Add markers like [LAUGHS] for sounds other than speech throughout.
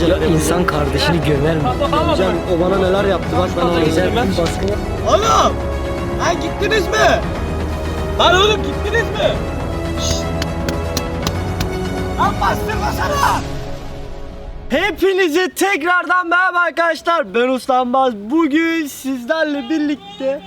İnsan kardeşini gömer mi? Hocam o bana neler yaptı bak ben ona özel bir baskı Oğlum! Ha gittiniz mi? Lan oğlum gittiniz mi? Şşt! Lan bastırmasana! Hepinize tekrardan merhaba arkadaşlar. Ben Uslanmaz. Bugün sizlerle birlikte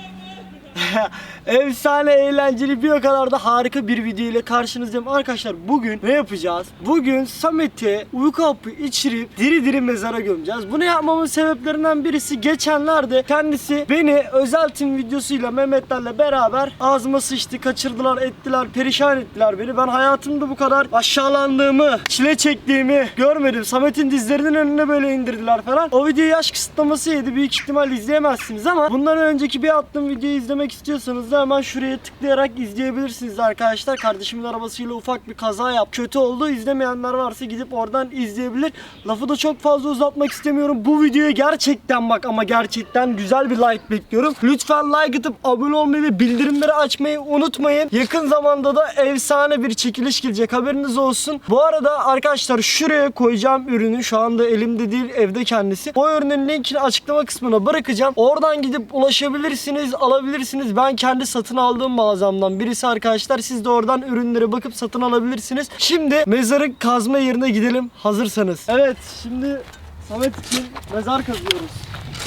[LAUGHS] efsane eğlenceli bir o kadar da harika bir video ile karşınızdayım. Arkadaşlar bugün ne yapacağız? Bugün Samet'e uyku hapı içirip diri diri mezara gömeceğiz. Bunu yapmamın sebeplerinden birisi geçenlerde kendisi beni özel tim videosuyla Mehmetlerle beraber ağzıma sıçtı, kaçırdılar, ettiler, perişan ettiler beni. Ben hayatımda bu kadar aşağılandığımı, çile çektiğimi görmedim. Samet'in dizlerinin önüne böyle indirdiler falan. O videoyu yaş kısıtlaması yedi. Büyük ihtimal izleyemezsiniz ama bundan önceki bir attığım videoyu izlemek istiyorsanız da hemen şuraya tıklayarak izleyebilirsiniz arkadaşlar. Kardeşimin arabasıyla ufak bir kaza yap. Kötü oldu. İzlemeyenler varsa gidip oradan izleyebilir. Lafı da çok fazla uzatmak istemiyorum. Bu videoya gerçekten bak ama gerçekten güzel bir like bekliyorum. Lütfen like atıp abone olmayı ve bildirimleri açmayı unutmayın. Yakın zamanda da efsane bir çekiliş gelecek. Haberiniz olsun. Bu arada arkadaşlar şuraya koyacağım ürünü. Şu anda elimde değil evde kendisi. O ürünün linkini açıklama kısmına bırakacağım. Oradan gidip ulaşabilirsiniz, alabilirsiniz. Ben kendi satın aldığım mağazamdan birisi arkadaşlar. Siz de oradan ürünlere bakıp satın alabilirsiniz. Şimdi mezarı kazma yerine gidelim hazırsanız. Evet şimdi Samet için mezar kazıyoruz.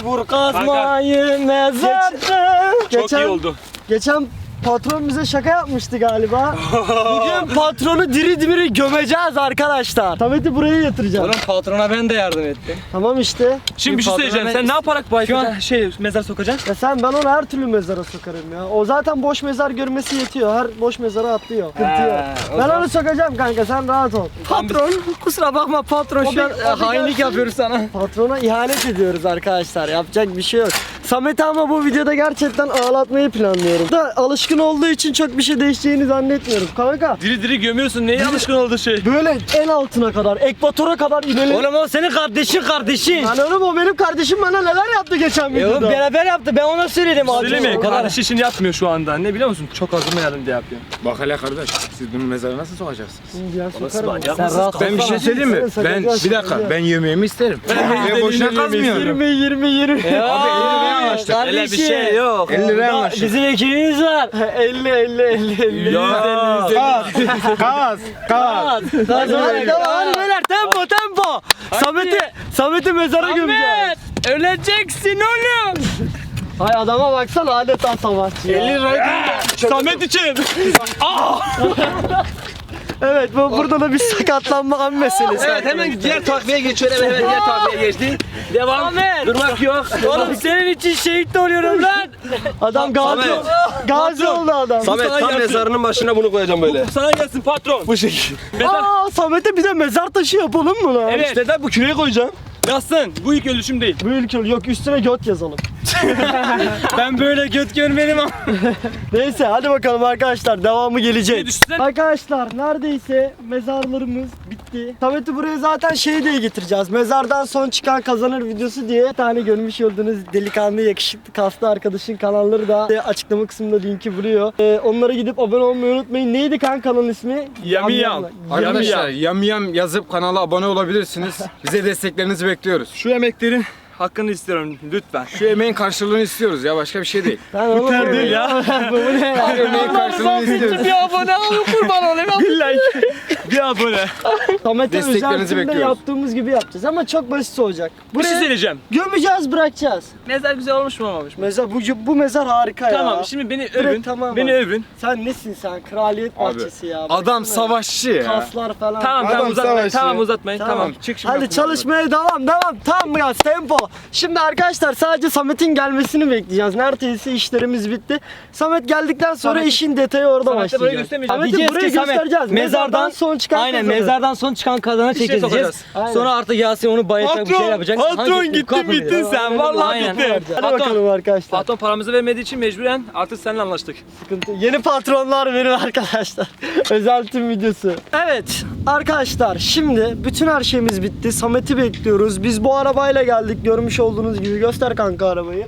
Vur kazmayı mezarda. Çok iyi oldu. Geçen patron bize şaka yapmıştı galiba. Bugün patronu diri diri gömeceğiz arkadaşlar. Samet'i buraya yatıracağız. Oğlum patrona ben de yardım ettim. Tamam işte. Şimdi bir şey söyleyeceğim. Sen ne yaparak bu Şu an- şey mezar sokacaksın? Ya sen ben onu her türlü mezara sokarım ya. O zaten boş mezar görmesi yetiyor. Her boş mezara atlıyor. O Ben zaman- onu sokacağım kanka sen rahat ol. Patron kusura bakma patron şu an hainlik yapıyoruz sana. Patrona ihanet ediyoruz arkadaşlar. Yapacak bir şey yok. Samet'i ama bu videoda gerçekten ağlatmayı planlıyorum. Da alışkın olduğu için çok bir şey değişeceğini zannetmiyorum. Kanka Diri diri gömüyorsun. Neye alışkın oldu şey? böyle en altına kadar, ekvatora kadar inelim. Oğlum o senin kardeşin kardeşin. Lan oğlum o benim kardeşim bana neler yaptı geçen E videoda. oğlum beraber yaptı ben ona söyledim abi. Söyleme. O kadar. Kardeş işini yapmıyor şu anda. Ne biliyor musun? Çok azımayalım diye yapıyor. Bak hele kardeş, siz bunu mezara nasıl sokacaksınız? Ya sokarım. Sen rahat Ben bir şey söyleyeyim mi? Ben bir dakika, ben yemeğimi isterim. Ben boşuna kazmıyorum. 20 20 20. Abi 50 liraya anlaştık. Öyle bir şey yok. 50 liraya anlaştık. Bizim ekibimiz var. 50 50 50 50. Ya. Kaz, kaz. Hadi hadi beyler tempo tempo. Samet'i Samet'i mezara gömeceğiz. Öleceksin oğlum. Ay adama baksana adeta savaşçı. 50 lirayı Samet için. Evet bu burada da bir sakatlanma an meselesi. Evet hemen diğer takviye geçiyor. Evet hemen diğer takviye geçti. Devam. Ahmet. Durmak yok. Oğlum senin için şehit de oluyorum lan. Adam gazi Samet. gazi oldu adam. Samet tam mezarının başına bunu koyacağım böyle. Sana gelsin patron. Bu şekil. Mezar. Aa Samet'e bir de mezar taşı yapalım mı lan? Evet. Neden bu küreği koyacağım? Yazsın. Bu ilk ölüşüm değil. Bu ülke yok üstüne göt yazalım. [LAUGHS] Ben böyle göt görmedim ama. [LAUGHS] Neyse hadi bakalım arkadaşlar devamı gelecek. İyi düşünsen. Arkadaşlar neredeyse mezarlarımız bitti. Samet'i buraya zaten şey diye getireceğiz. Mezardan son çıkan kazanır videosu diye bir tane görmüş olduğunuz delikanlı yakışıklı kaslı arkadaşın kanalları da e, açıklama kısmında linki buluyor. E, onlara gidip abone olmayı unutmayın. Neydi kan kanalın ismi? Yami Yam. Arkadaşlar yam yam yazıp kanala abone olabilirsiniz. Bize desteklerinizi bekliyoruz. Şu emeklerin hakkını istiyorum lütfen. Şu emeğin karşılığını istiyoruz ya başka bir şey değil. [LAUGHS] Ben oğlum, ter değil ya. [LAUGHS] bu ne ya? emeğin karşılığını istiyoruz. Bir abone ol kurban olayım. [LAUGHS] Bir like. Bir abone. Samet'e Desteklerinizi filmde bekliyoruz. yaptığımız gibi yapacağız ama çok basit olacak. Bir şey Buraya söyleyeceğim. gömeceğiz bırakacağız. Mezar güzel olmuş mu olmamış mı? Mezar, bu, bu mezar harika ya. Tamam şimdi beni övün. tamam beni abi. övün. Sen nesin sen? Kraliyet Abi, bahçesi ya. Adam Baksana. savaşçı ya. Kaslar falan. Tamam Adam tamam uzatmayın. Tamam uzatmayın. Tamam. Tamam. Çık şimdi. Hadi çalışmaya devam devam. Tamam ya tempo. Şimdi arkadaşlar sadece Samet'in gelmesini bekleyeceğiz. Neredeyse işlerimiz bitti. Samet geldikten sonra Samet- işin detayı orada burayı başlayacak. göstermeyeceğim. Samet'i Diyeceğiz buraya ki Samet, göstereceğiz. mezardan son çıkan Aynen kazanır. mezardan son çıkan kazana şey çekeceğiz. Sonra artık Yasin onu bayatacak bir şey yapacak. Patron gittin bittin sen. Vallahi bittin. Hadi bakalım arkadaşlar. Patron paramızı vermediği için mecburen artık seninle anlaştık. Sıkıntı. Yeni patronlar benim arkadaşlar. [LAUGHS] Özel tüm videosu. Evet arkadaşlar şimdi bütün her şeyimiz bitti. Samet'i bekliyoruz. Biz bu arabayla geldik görmüş olduğunuz gibi. Göster kanka arabayı.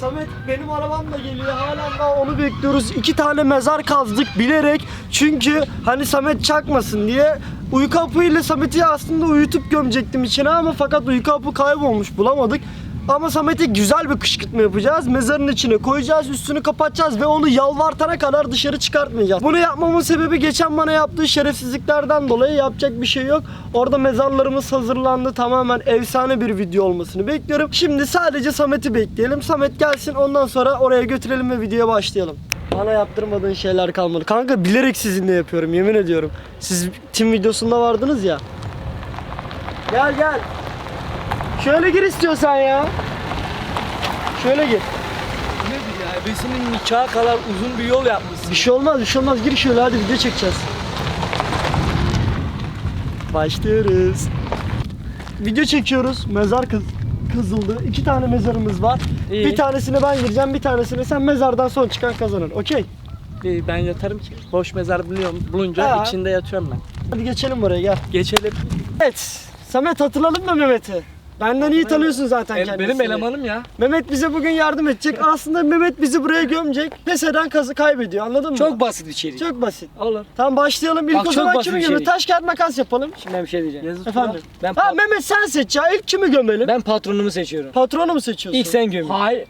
Samet benim arabamla geliyor. Hala daha onu bekliyoruz. İki tane mezar kazdık bilerek. Çünkü hani Samet çakmasın diye Uyku hapıyla Samet'i aslında uyutup gömecektim içine ama fakat uyku hapı kaybolmuş bulamadık. Ama Samet'e güzel bir kışkırtma yapacağız. Mezarın içine koyacağız, üstünü kapatacağız ve onu yalvartana kadar dışarı çıkartmayacağız. Bunu yapmamın sebebi geçen bana yaptığı şerefsizliklerden dolayı yapacak bir şey yok. Orada mezarlarımız hazırlandı. Tamamen efsane bir video olmasını bekliyorum. Şimdi sadece Samet'i bekleyelim. Samet gelsin ondan sonra oraya götürelim ve videoya başlayalım. Bana yaptırmadığın şeyler kalmadı. Kanka bilerek sizinle yapıyorum yemin ediyorum. Siz tim videosunda vardınız ya. Gel gel. Şöyle gir istiyorsan ya. Şöyle gir. Nedir ya? Ebesinin nikaha kadar uzun bir yol yapmışsın. Bir şey olmaz bir şey olmaz. Gir şöyle hadi video çekeceğiz. Başlıyoruz. Video çekiyoruz. Mezar kız kazıldı. İki tane mezarımız var. İyi. Bir tanesine ben gireceğim, bir tanesine sen mezardan son çıkan kazanır. Okey. İyi, ben yatarım ki. Boş mezar buluyorum, bulunca Ha. içinde yatıyorum ben. Hadi geçelim buraya gel. Geçelim. Evet. Samet hatırladın mı Mehmet'i? Benden iyi tanıyorsun zaten El- kendisini. benim elemanım ya. Mehmet bize bugün yardım edecek. Aslında Mehmet bizi buraya gömecek. Pes eden kazı kaybediyor. Anladın mı? Çok basit içerik. çok basit. Olur. Tamam başlayalım. İlk Bak, o çok zaman basit kimi bir gömelim? şey. Taş kağıt makas yapalım. Şimdi ben bir şey diyeceğim. Yazı Efendim. Ben, Ha pat- Mehmet sen seç ya. İlk kimi gömelim? ben patronumu seçiyorum. Patronu mu seçiyorsun? İlk sen gömün. Hayır.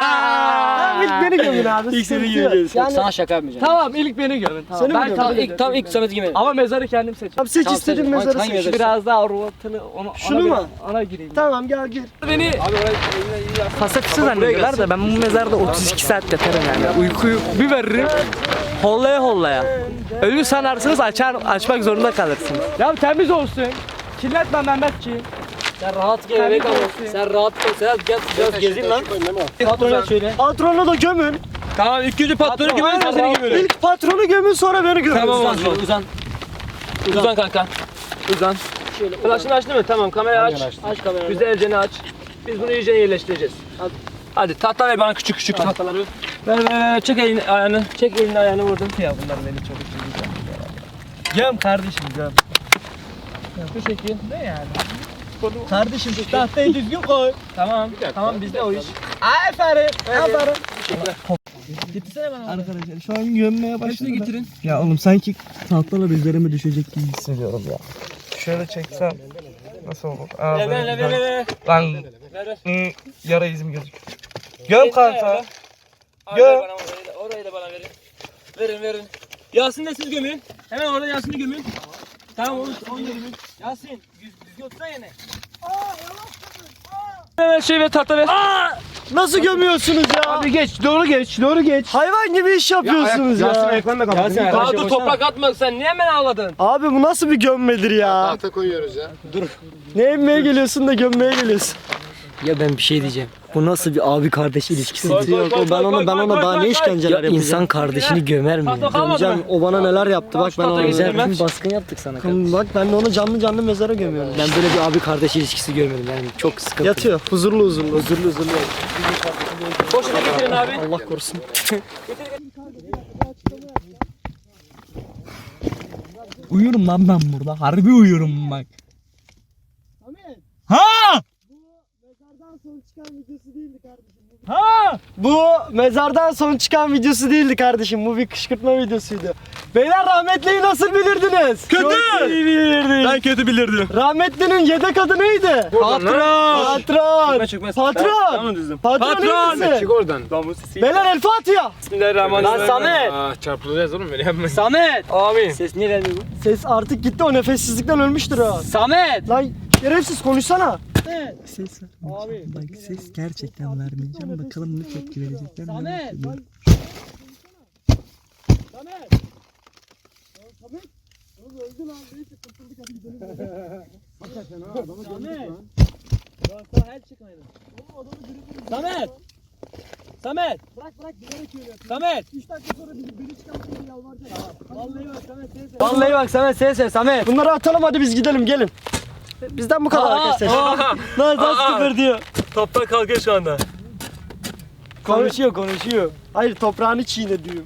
Tamam ilk beni gömün abi. İlk seni sıkıntı yok. Yani Sana şaka yapmayacağım. Tamam ilk beni gömün. Tamam. Seni mi ben gömün? Tamam. ilk tam ilk Samet gibi. Ama mezarı kendim seçeceğim. Tamam seç Tamam, istediğin seç. mezarı Hangi seç. mezarı? Biraz daha ortalı onu Şunu ona, mu? göre- ona gireyim. Tamam gel gir. Beni pasakçı zannediyorlar da ben bu mezarda 32 saat yatarım yani. Uykuyu bir veririm. Hollaya hollaya. Ölü sanarsınız açar açmak zorunda kalırsınız. Ya temiz olsun. Kirletme Mehmetciğim. Sen rahat gel ama. Sen rahat ol. Sen gel biraz gezin lan. Patrona şöyle. Patronu da gömün. Tamam ilk önce patronu gömelim sonra seni gömelim. İlk patronu gömün sonra beni gömün. Tamam uzan şöyle uzan. Uzan kanka. Uzan. Flaşını açtın mı? Tamam kamerayı aç. Aç kamerayı. Güzelce aç. Biz bunu iyice yerleştireceğiz. Hadi. Hadi tahta ver bana küçük küçük tahtaları. Ver ver ver çek elini ayağını. Çek elini ayağını vurdum. Ya bunlar beni çok üzüldü. Göm kardeşim göm. Bu şekil. Ne yani? Kardeşim şu tahtayı düzgün koy. Tamam. Tamam bizde o iş. Aferin. Aferin. Gitsene bana. Arkadaşlar şu an gömmeye başladı. getirin. Ya oğlum sanki tahtalar üzerime düşecek gibi hissediyorum ya. Şöyle çeksem nasıl olur? Aa, Ver ver ver ver. ver. Lan Ver ver. hı, yara izim gözüküyor. Göm kanka. Gö- orayı da, orayı da bana verin. Verin verin. Yasin de siz gömün. Hemen orada Yasin'i gömün. Tamam onu, onu da gömün. Yasin düz, otursana yine. Hemen şey ve tahta ver. Nasıl gömüyorsunuz ya? Abi geç doğru geç doğru geç. Hayvan gibi iş yapıyorsunuz ya. Yasin ayaklarını da kapat. Yasin Daha dur toprak atma sen niye hemen ağladın? Abi bu nasıl bir gömmedir ya? Tahta koyuyoruz ya. Ne emmeye geliyorsun da gömmeye geliyorsun. Ya ben bir şey diyeceğim. Bu nasıl bir abi kardeş ilişkisi? Koy, koy, Yok koy, o ben koy, ona koy, ben koy, ona koy, daha koy, ne koy. işkenceler Ya yapacağım. insan kardeşini gömer mi? Tahta kalmadı Gömeceğim. mı? O bana neler yaptı bak ben tahta ona. Güzel bir baskın yaptık sana kardeşim. Bak ben de onu canlı canlı mezara gömüyorum. Ben böyle bir abi kardeş ilişkisi görmedim yani çok sıkıntı. Yatıyor huzurlu huzurlu. Huzurlu huzurlu. Boşuna getirin abi. Allah korusun. Uyurum lan ben burada. Harbi uyurum bak. Ha! Ha! Bu mezardan son çıkan videosu değildi kardeşim. Bu bir kışkırtma videosuydu. Beyler rahmetliyi nasıl bilirdiniz? Kötü! Çok iyi bilirdiniz. Ben kötü bilirdim. Rahmetlinin yedek adı neydi? Patron! Patron. Patron. Patron, Patron. misin? Çık oradan. Beyler El Fatiha. Bismillahirrahmanirrahim. Lan Samet. Aa çarpılacağız oğlum böyle yapma. Samet. Abi. Ses niye vermiyor bu? Ses artık gitti o nefessizlikten ölmüştür ha. Samet. Lan şerefsiz konuşsana. Ses Abi. Bak ses gerçekten vermeyeceğim. Bakalım ne tepki verecekler. merak ediyorum. Samet. Samet. Samet. Vallahi bak Samet ses ses Samet. Bunları atalım hadi biz gidelim gelin. Bizden bu kadar arkadaşlar. Nazan [LAUGHS] sıfır diyor. Toprak kalkıyor şu anda. Konuşuyor konuşuyor. Hayır toprağını çiğne diyor.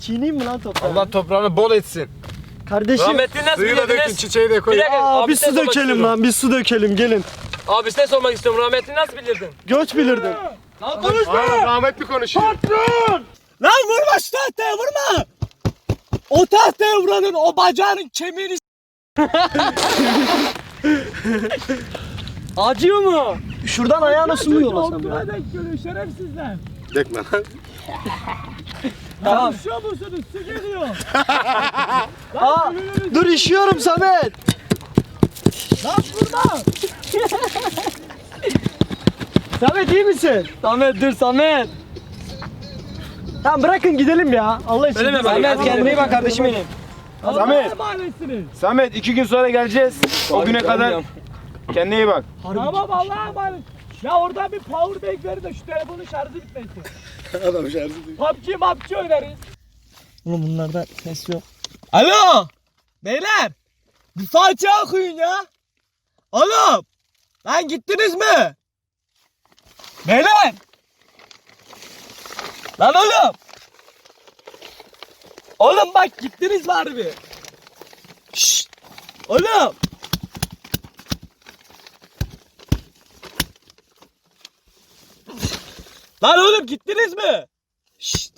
Çiğneyim mi lan toprağı? Allah toprağını bol etsin. Kardeşim. Rahmetli nasıl Suyu da dökün çiçeği de koy. Bir dakika. Aa, abi bir su sormak dökelim istiyorum. lan bir su dökelim gelin. Abi size sormak istiyorum. Rahmetli nasıl bilirdin? Göç bilirdim. Lan konuşma. Aa, rahmetli konuşuyor. Lan vurma şu tahtaya vurma! O tahtaya vuranın o bacağının kemiğini [LAUGHS] Acıyor mu? Şuradan ayağına su mu yolasam ya? denk geliyor şerefsizler. Dökme lan. Tamam. Şu musunuz? Su geliyor. [LAUGHS] Aa, dur işiyorum Samet. Lan vurma. [LAUGHS] Samet iyi misin? Samet dur Samet. Tamam bırakın gidelim ya. Allah için. Samet kendine iyi bak kardeşim benim. Samet. Samet iki gün sonra geleceğiz. O güne kadar kendine iyi bak. Tamam Allah'a emanet. Ya oradan bir power bank verin de şu telefonun şarjı bitmesin. [LAUGHS] Adam şarjı PUBG PUBG oynarız. Oğlum bunlarda ses yok. Alo. Beyler. Bir Fatiha okuyun ya. Oğlum. Lan gittiniz mi? Beyler. Lan oğlum. Oğlum bak gittiniz mi harbi? Şşt. Oğlum. Lan oğlum gittiniz mi? Şşt.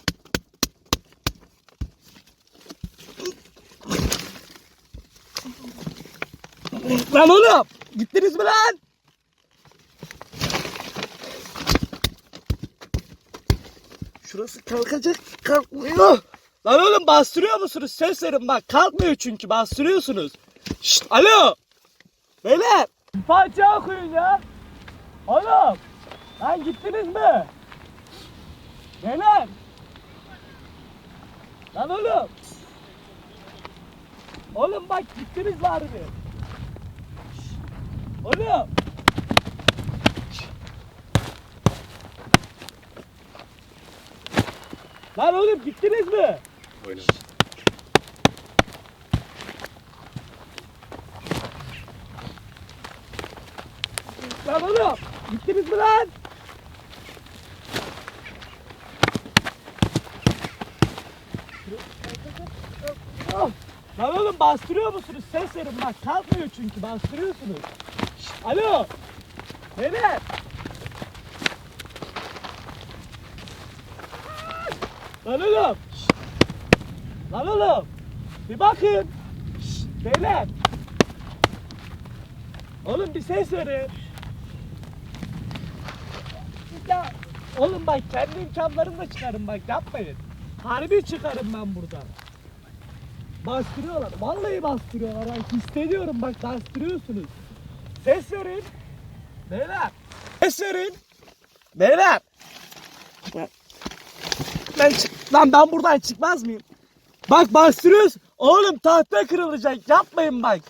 Lan oğlum! Gittiniz mi lan? Şurası kalkacak, kalkmıyor. Lan oğlum bastırıyor musunuz? Ses verin bak, kalkmıyor çünkü bastırıyorsunuz. Şşt, alo! Beyler! Fatiha okuyun ya! Oğlum! Lan gittiniz mi? Beyler! Lan oğlum! Oğlum bak gittiniz mi harbi? Oğlum. Lan oğlum gittiniz mi? Lan oğlum gittiniz mi lan? Ah, Lan oğlum bastırıyor musunuz? Ses verin bak kalkmıyor çünkü bastırıyorsunuz. Şşt, alo. Beyler. Lan oğlum. Lan oğlum. Bir bakın. Şşt, beyler. Oğlum bir ses verin. Ya oğlum bak kendi imkanlarımla çıkarım bak yapmayın. Harbi çıkarım ben buradan. Bastırıyorlar. Vallahi bastırıyorlar. Ben hissediyorum bak bastırıyorsunuz. Ses verin. Beyler. Ses verin. Beyler. Ben çık lan ben buradan çıkmaz mıyım? Bak bastırıyoruz. Oğlum tahta kırılacak. Yapmayın bak.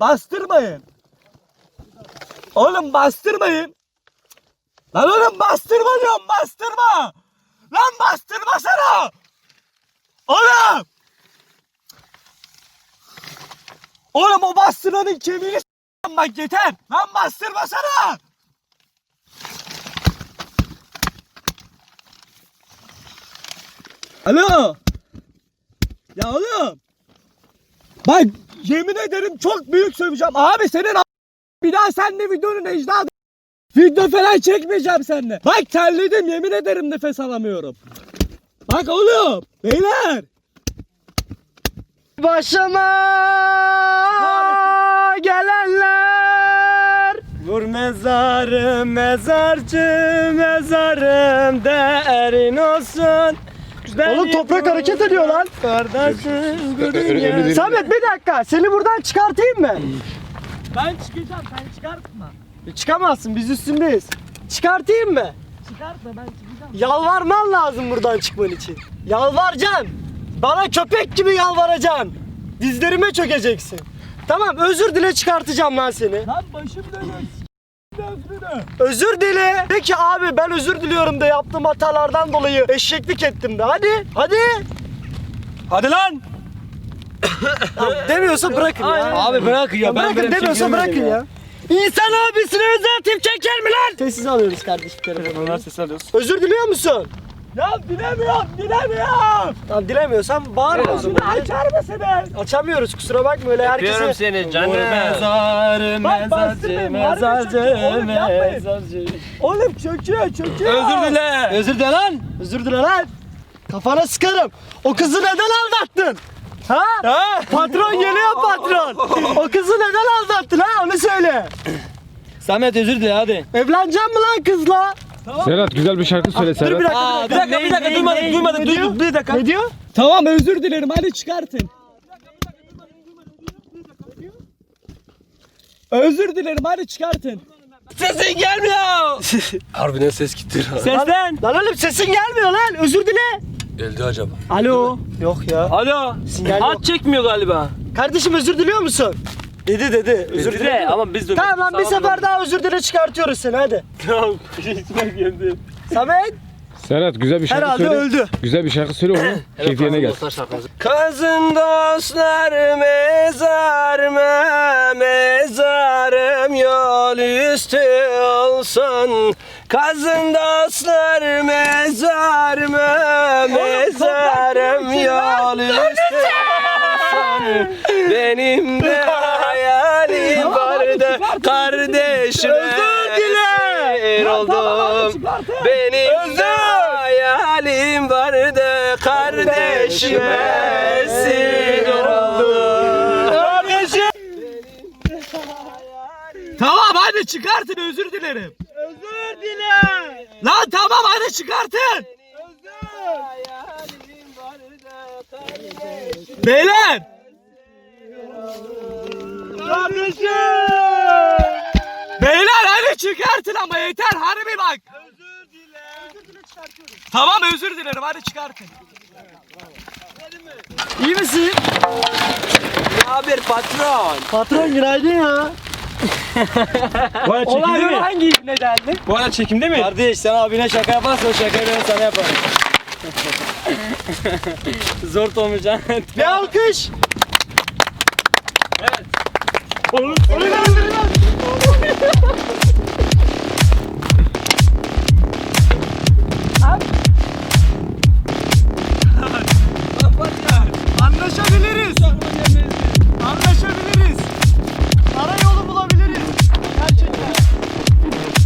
Bastırmayın. Oğlum bastırmayın. Lan oğlum bastırma diyorum bastırma. Lan bastırmasana. Oğlum. Oğlum o bastıranın kemiğini s**eyim bak yeter. Lan bastırmasana. Alo. Ya oğlum. Bak yemin ederim çok büyük söveceğim. Abi senin a- bir daha seninle videonun ecdadı. Video falan çekmeyeceğim seninle. Bak terledim yemin ederim nefes alamıyorum. Bak oğlum. Beyler. Başıma gelenler Vur mezarım mezarcı mezarım derin olsun Oğlum toprak hareket ediyor lan. Kardeşim gülün Samet bir dakika seni buradan çıkartayım mı? Ben çıkacağım sen çıkartma. Çıkamazsın biz üstündeyiz. Çıkartayım mı? Çıkartma ben çıkacağım. Yalvarman lazım buradan çıkman için. Yalvaracaksın. Bana köpek gibi yalvaracaksın. Dizlerime çökeceksin. Tamam özür dile çıkartacağım lan seni. Lan başım dönüyor. Özür dile. Peki abi ben özür diliyorum da yaptığım hatalardan dolayı eşeklik ettim de. Hadi. Hadi. Hadi lan. Tamam, demiyorsa bırakın ya. Abi bırak ya. Ya ben bırakın böyle bir şey demiyorsa görmedim bırakın ya. İnsan abisine özel tim çeker mi lan? Sessiz alıyoruz kardeşim telefonu. Onlar ses alıyoruz. Özür diliyor musun? Ya dilemiyorum dilemiyorum. Tamam dilemiyorsan bağırma o zaman. Açar mısınız? Açamıyoruz kusura bakma öyle herkese. Öpüyorum seni canım. Mezarı Bak, bastırmayın, harbi çöküyor. Oğlum, yapmayın. Oğlum çöküyor çöküyor. Özür dile. Özür dile lan. Özür dile lan. Kafana sıkarım. O kızı neden aldattın? Ha? Patron geliyor patron. o kızı neden aldattın ha onu söyle. Samet özür dile hadi. Evleneceğim mi lan kızla? Serhat güzel bir şarkı söyle Dur bir Serhat. dakika. Aa, bir dakika, bir dakika, ne- duymadık, ne- duymadık, ne duyduk, diyor? bir dakika. Ne diyor? Tamam özür dilerim hadi çıkartın. Özür dilerim hadi çıkartın. Sesin gelmiyor. [LAUGHS] Harbiden ses gitti. Seslen. Lan oğlum sesin gelmiyor lan. Özür dile. Geldi acaba. Alo. Yok ya. Alo. Sinyal yok. Hat çekmiyor galiba. Kardeşim özür diliyor musun? Dedi dedi. Özür dile. dile ama biz de Tamam lan bir sefer daha özür dile çıkartıyoruz seni hadi. Tamam. [LAUGHS] İsmail geldi. Samet Serhat güzel bir şarkı herhalde söyle. öldü. Güzel bir şarkı söyle onun keyfiyene gel. Kazın dostlar mezar mı mezarım yol üstü olsun Kazın dostlar mezar mı mezarım yol üstü Benim de hayalim vardı kardeşime Özür dile oldum Benim de hayalim vardı kardeşime esir oldum Kardeşim Tamam hadi çıkartın özür dilerim. Özür dile. Lan tamam hadi çıkartın. Beyler. Kardeşim. Beyler hadi çıkartın ama yeter harbi bak. Tamam özür dilerim hadi çıkartın. İyi misin? Ne haber patron? Patron günaydın ya. Bu arada çekimde mi? hangi nedenli? Bu arada çekimde mi? Kardeş sen abine şaka yaparsan o şakayı ben sana yaparım. [LAUGHS] Zor olmayacak. Bir alkış. Anlaşabiliriz. Anlaşabiliriz. Ara yolu bulabiliriz. Gerçekten.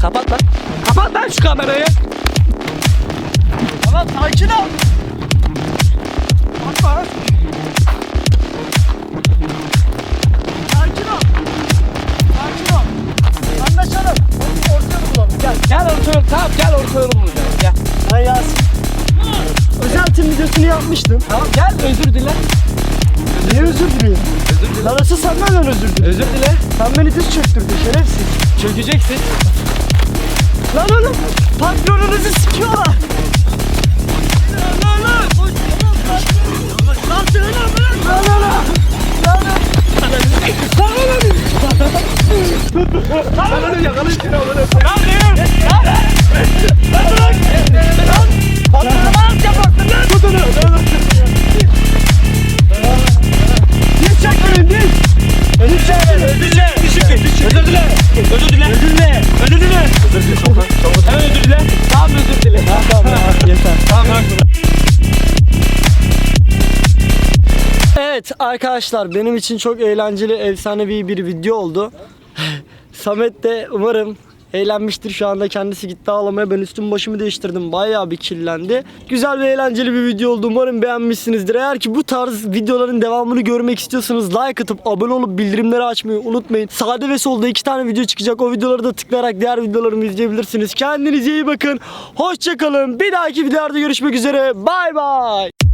Kapat lan. Kapat lan şu kamerayı. Tamam sakin ol. Tamam gel orta yolu bulacağız. Gel. Ben Yasin. Özel tim videosunu yapmıştım. Tamam gel özür dile. Niye özür dileyim? Özür dilerim. Lan asıl sen benden özür dile. Özür dile. Sen beni diz çöktürdün şerefsiz. Çökeceksin. Lan oğlum patronunuzu sikiyorlar. Lan lan. Lan lan. Lan lan lan. Lan lan. Evet arkadaşlar benim için çok eğlenceli efsanevi bir video oldu. [LAUGHS] Samet de umarım eğlenmiştir şu anda kendisi gitti ağlamaya ben üstüm başımı değiştirdim bayağı bir kirlendi. Güzel ve eğlenceli bir video oldu umarım beğenmişsinizdir. Eğer ki bu tarz videoların devamını görmek istiyorsanız like atıp abone olup bildirimleri açmayı unutmayın. Sağda ve solda iki tane video çıkacak o videoları da tıklayarak diğer videolarımı izleyebilirsiniz. Kendinize iyi bakın. Hoşçakalın. Bir dahaki videolarda görüşmek üzere. Bay bay.